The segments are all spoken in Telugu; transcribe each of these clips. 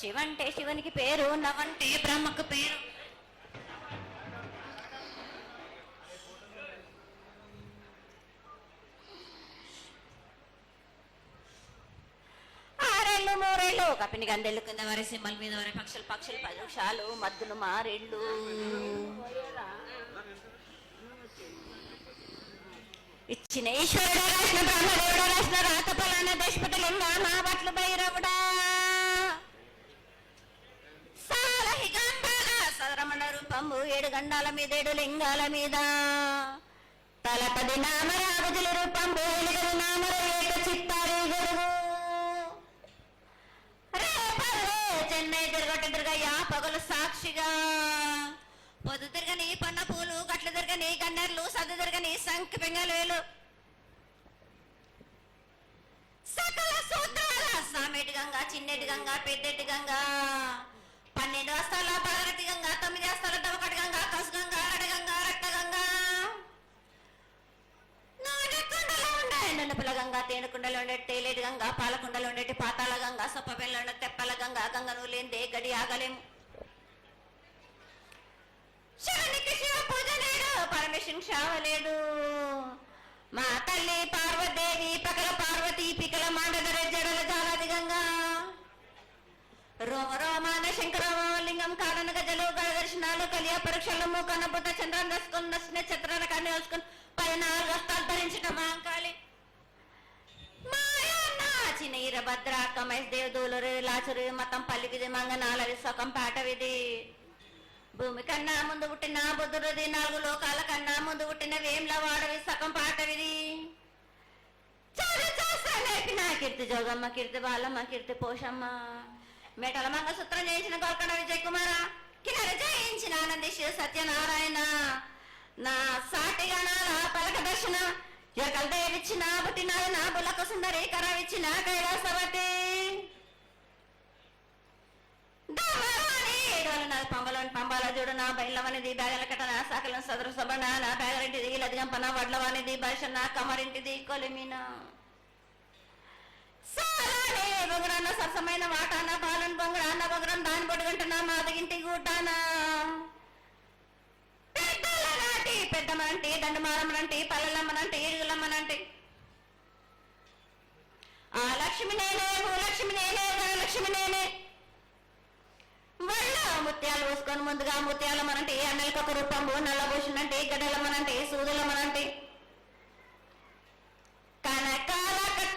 శివంటే శివునికి పేరు నవంటే బ్రహ్మకు పేరు. ఆరేళ్ళు మూరేళ్ళు. కపిని గందెళ్ళు కింద వరే సింహల మీద వరే పక్షులు పక్షులు పలుషాలు మద్దులు మారేళ్ళు. ఇచ్చిన ఈశ్వరుడు రాసిన బ్రహ్మదేవుడు రాసిన రాత పలానా దేశపతిలింగా మా బట్లు భైరవుడా. ఏడు గండాల మీద ఏడు లింగాల మీద. తలపది నామరాగుజుల రూపం ఎలుగరు నామర ఏక చిత్తారి గడుగు. చెన్నై తిరగొట్ట తిరగయ్యా పగలు సాక్షిగా. పొద్దు తిరగని పన్న పూలు గట్లు తిరగని గన్నెర్లు సద్దు తిరగని సంఖ్య పెంగలేలు సకల సూత్రాల సామెటి గంగా చిన్నెటి గంగా పెద్దటి గంగా. పన్నెండు హస్తాల పగరటి గంగా తొమ్మిది హస్తాల దవకటి గంగా కసు గంగా అడ గంగా రక్త గంగా నాగకుండలో ఉండే నన్నపుల గంగా తేనుకుండలో ఉండే తేలేటి గంగా పాలకుండలో ఉండేటి పాతాల గంగా సొప్పబెల్ల ఉండే తెప్పల గంగా గంగను లేందే గడి ఆగలేము శివునికి శివ పూజ లేడు పరమేశ్వరుని శావ లేడు మా తల్లి పా రోమ రోమాన శంకరలింగం కారణ గజలు దర్శనాలు కలియ పరీక్షలు మూకన బుద్ధ చంద్రం దసుకుని నచ్చిన చిత్రాల కానీ వేసుకుని పైన నాలుగు వస్తాలు ధరించిన మాంకాళి భద్ర చిన్న ఈరభద్ర కమేష్ దేవదూలరు లాచురు మతం పల్లికిది మంగనాలది సొకం పాటవిది భూమి కన్నా ముందు పుట్టిన బుద్ధుడిది నాలుగు లోకాల కన్నా ముందు పుట్టిన వేమ్ల వాడవి సగం పాటవిది చాలు చేస్తానేపి నా కీర్తి జోగమ్మ కీర్తి బాలమ్మ కీర్తి పోషమ్మ. మెటల మంగళసూత్రం చేయించిన గోల్కొండ విజయ్ కుమార కిన్నర జయించిన ఆనంది శివ సత్యనారాయణ నా సాటి గణాల పలక దర్శన ఎకల దేవిచ్చిన పుట్టినాడు నా బులకు సుందరి కరవిచ్చిన కైలాసవతి పంబలోని పంబాల చూడు నా బయలవనిది బ్యాగల కట్ట నా సాకలను సదరు సభ నా బ్యాగరింటిది లదిగంపన వడ్లవానిది భాష నా కమరింటిది కొలిమినా. బొంగరాన్న సరసమైన వాటాన బాలన్ బొంగరాన్న బొంగరం దాని పొడుగంట మాదగింటి గూటానా. నాటి పెద్దమనంటి దండమారమ్మనంటి పల్లెలమ్మనంటి ఇరుగులమ్మనంటి ఆ లక్ష్మి నేనే భూలక్ష్మి నేనే ధనలక్ష్మి నేనే. వల్ల ముత్యాలు పోసుకొని ముందుగా ముత్యాలు మనంటే అన్నలకి ఒక రూపంబు నల్లబూషణంటే గడ్డలమ్మనంటే సూదులమ్మనంటి. కనకాల కట్ట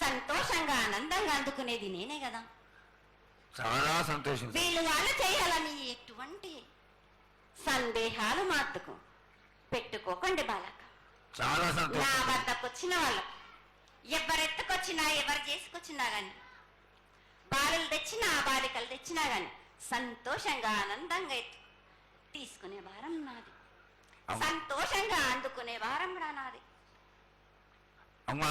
సంతోషంగా ఆనందంగా అందుకునేది నేనే కదా. చాలా సంతోషం వీళ్ళు వాళ్ళు చేయాలని ఎటువంటి సందేహాలు మాత్రకు పెట్టుకోకండి బాలక. చాలా నా సంతోషం. వద్దకు వచ్చిన వాళ్ళు ఎవరెత్తుకొచ్చినా ఎవరు చేసుకొచ్చినా గాని బాలులు తెచ్చినా బాలికలు తెచ్చినా గాని సంతోషంగా ఆనందంగా తీసుకునే భారం నాది. సంతోషంగా అందుకునే భారం కూడా నాది. అమ్మా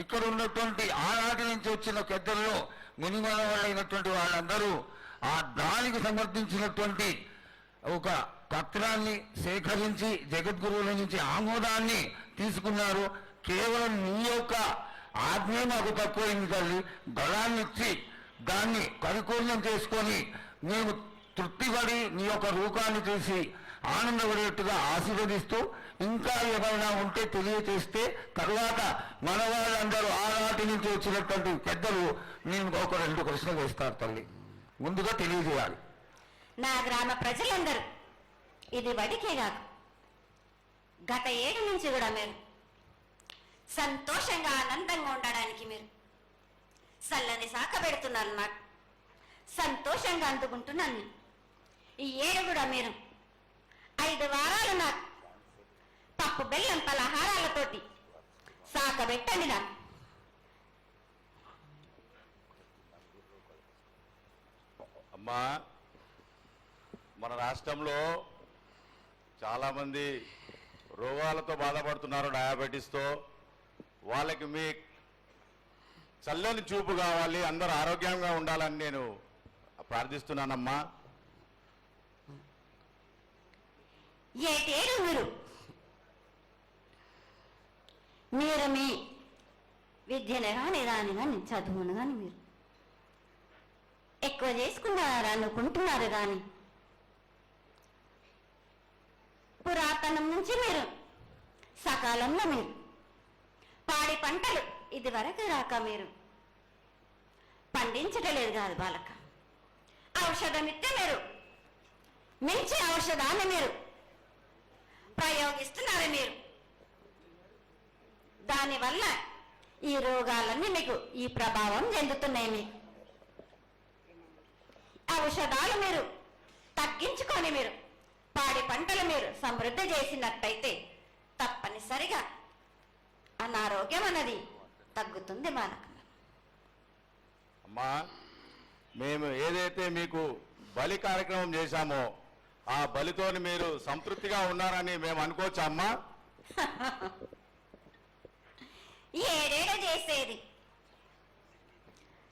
ఇక్కడ ఉన్నటువంటి ఆనాటి నుంచి వచ్చిన పెద్దల్లో మునిమల వాళ్ళైనటువంటి వాళ్ళందరూ ఆ దానికి సమర్థించినటువంటి ఒక పత్రాన్ని సేకరించి జగద్గురువుల నుంచి ఆమోదాన్ని తీసుకున్నారు. కేవలం నీ యొక్క ఆజ్ఞ మాకు తక్కువైంది తల్లి. బలాన్ని ఇచ్చి దాన్ని పరిపూర్ణం చేసుకొని మేము తృప్తిపడి నీ యొక్క రూపాన్ని చూసి ఆనందపడేట్టుగా ఆశీర్వదిస్తూ ఇంకా ఏమైనా ఉంటే తెలియచేస్తే తర్వాత మన వాళ్ళందరూ ఆనాటి నుంచి వచ్చినటువంటి పెద్దలు నేను ఒక రెండు ప్రశ్నలు వేస్తారు తల్లి. ముందుగా తెలియజేయాలి. నా గ్రామ ప్రజలందరూ ఇది వడికే కాదు. గత ఏడు నుంచి కూడా మీరు సంతోషంగా ఆనందంగా ఉండడానికి మీరు చల్లని శాఖ పెడుతున్నారు నాకు. సంతోషంగా అందుకుంటున్నాను. ఈ ఏడు కూడా మీరు ఐదు వారాలున్నారు. పప్పు బెల్లం పలహారాలతోటి సాక పెట్టండి నాకు. అమ్మా మన రాష్ట్రంలో చాలామంది రోగాలతో బాధపడుతున్నారు డయాబెటీస్తో. వాళ్ళకి మీ చల్లని చూపు కావాలి అందరూ ఆరోగ్యంగా ఉండాలని నేను ప్రార్థిస్తున్నానమ్మా. ఏటేడు మీరు మీరు మీ విద్యను కానీ దాని కానీ చదువును కానీ మీరు. ఎక్కువ చేసుకున్నారు అనుకుంటున్నారు కానీ పురాతనం నుంచి మీరు సకాలంలో మీరు పాడి పంటలు ఇది వరకు రాక మీరు. పండించటలేదు కాదు బాలక. ఔషధం ఇస్తే మీరు. మించి ఔషధాన్ని మీరు ప్రయోగిస్తున్నారు మీరు. దానివల్ల ఈ రోగాలన్నీ మీకు ఈ ప్రభావం చెందుతున్నాయి మీకు. ఔషధాలు మీరు తగ్గించుకొని మీరు పాడి పంటలు మీరు సమృద్ధి చేసినట్టయితే తప్పనిసరిగా అనారోగ్యం అన్నది తగ్గుతుంది మనకు. అమ్మా మేము ఏదైతే మీకు బలి కార్యక్రమం చేశామో ఆ బలితోని మీరు సంతృప్తిగా ఉన్నారని మేము అనుకోవచ్చా అమ్మా? ఏడేడ చేసేది?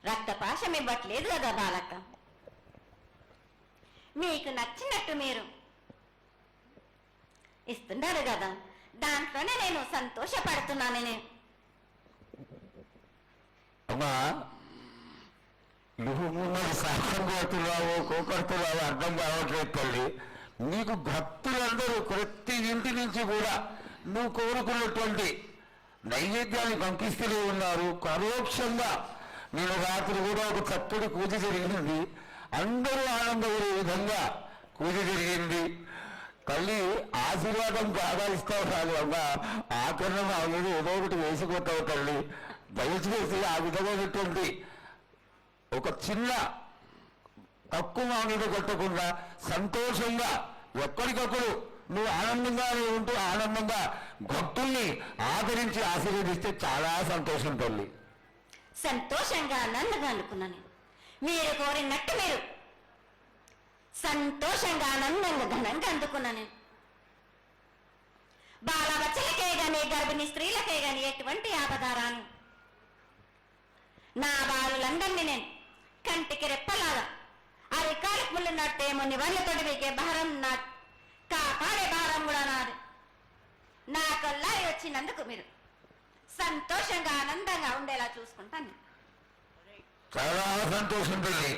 రక్తపాశం ఇవ్వట్లేదు కదా బాలక మీకు నచ్చినట్టు మీరు ఇస్తున్నారు కదా దాంట్లోనే నేను సంతోషపడుతున్నాను నేను అమ్మా నువ్వు మరి సాహసం కొడుతున్నావు కోకొడుతున్నావు అర్థం కావట్లేదు తల్లి. నీకు భక్తులందరూ ప్రతి ఇంటి నుంచి కూడా నువ్వు కోరుకున్నటువంటి నైవేద్యాన్ని పంపిస్తూనే ఉన్నారు. పరోక్షంగా నేను రాత్రి కూడా ఒక చక్కటి పూజ జరిగింది. అందరూ ఆనందపడే విధంగా పూజ జరిగింది. తల్లి ఆశీర్వాదం బాగా ఇస్తావు కాదు అమ్మ. ఆకరణ ఆల్రెడీ ఏదో ఒకటి వేసిపోతావు తల్లి. దయచేసి ఆ విధమైనటువంటి ఒక చిన్న తక్కువ మీద కొట్టకుండా సంతోషంగా ఎక్కడికప్పుడు నువ్వు ఆనందంగానే ఉంటూ ఆనందంగా భక్తుల్ని ఆదరించి ఆశీర్వదిస్తే చాలా సంతోషం తల్లి. సంతోషంగా ఆనందంగా అనుకున్నాను మీరు కోరినట్టు మీరు. సంతోషంగా ఆనందంగా ఘనంగా అందుకున్నాను నేను. బాలబచ్చలకే గాని గర్భిణీ స్త్రీలకే గాని ఎటువంటి ఆపదారాను నా బాలులందరినీ నేను కంటికి రెప్పలాగా. అరికాలికి ముళ్ళు నట్టేమో నివళ్ళతోటి వీకే భారం నా కాపాడే భారం కూడా నాది. నా కొల్లారి వచ్చినందుకు మీరు సంతోషంగా ఆనందంగా ఉండేలా చూసుకుంటాను. చాలా సంతోషం తల్లి!